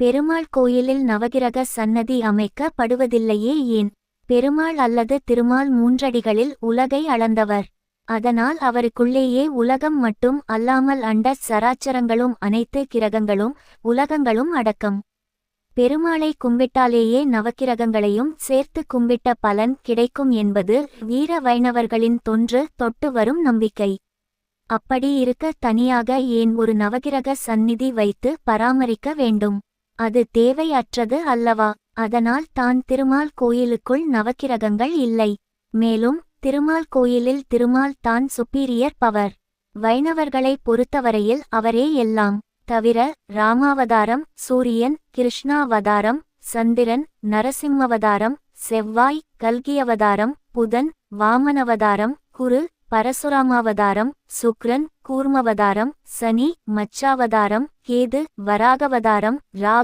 பெருமாள் கோயிலில் நவகிரக சன்னதி அமைக்கப்படுவதில்லையே ஏன்? பெருமாள் அல்லது திருமால் மூன்றடிகளில் உலகை அளந்தவர். அதனால் அவருக்குள்ளேயே உலகம் மட்டும் அல்லாமல் அண்ட சராச்சரங்களும் அனைத்து கிரகங்களும் உலகங்களும் அடக்கம். பெருமாளை கும்பிட்டாலேயே நவக்கிரகங்களையும் சேர்த்து கும்பிட்ட பலன் கிடைக்கும் என்பது வீர வைணவர்களின் தொன்று தொட்டு வரும் நம்பிக்கை. அப்படி இருக்க தனியாக ஏன் ஒரு நவகிரக சந்நிதி வைத்து பராமரிக்க வேண்டும்? அது தேவையற்றது அல்லவா? அதனால் தான் திருமால் கோயிலுக்குள் நவக்கிரகங்கள் இல்லை. மேலும் திருமால் கோயிலில் திருமால் தான் சுப்பீரியர் பவர். வைணவர்களை பொறுத்தவரையில் அவரே எல்லாம். தவிர ராமாவதாரம் சூரியன் கிருஷ்ணாவதாரம் சந்திரன் நரசிம்மவதாரம் செவ்வாய் கல்கியவதாரம் புதன் வாமனவதாரம் குரு பரசுராமாவதாரம் சுக்ரன் கூர்மவதாரம் சனி மச்சாவதாரம் கேது வராகவதாரம் ராக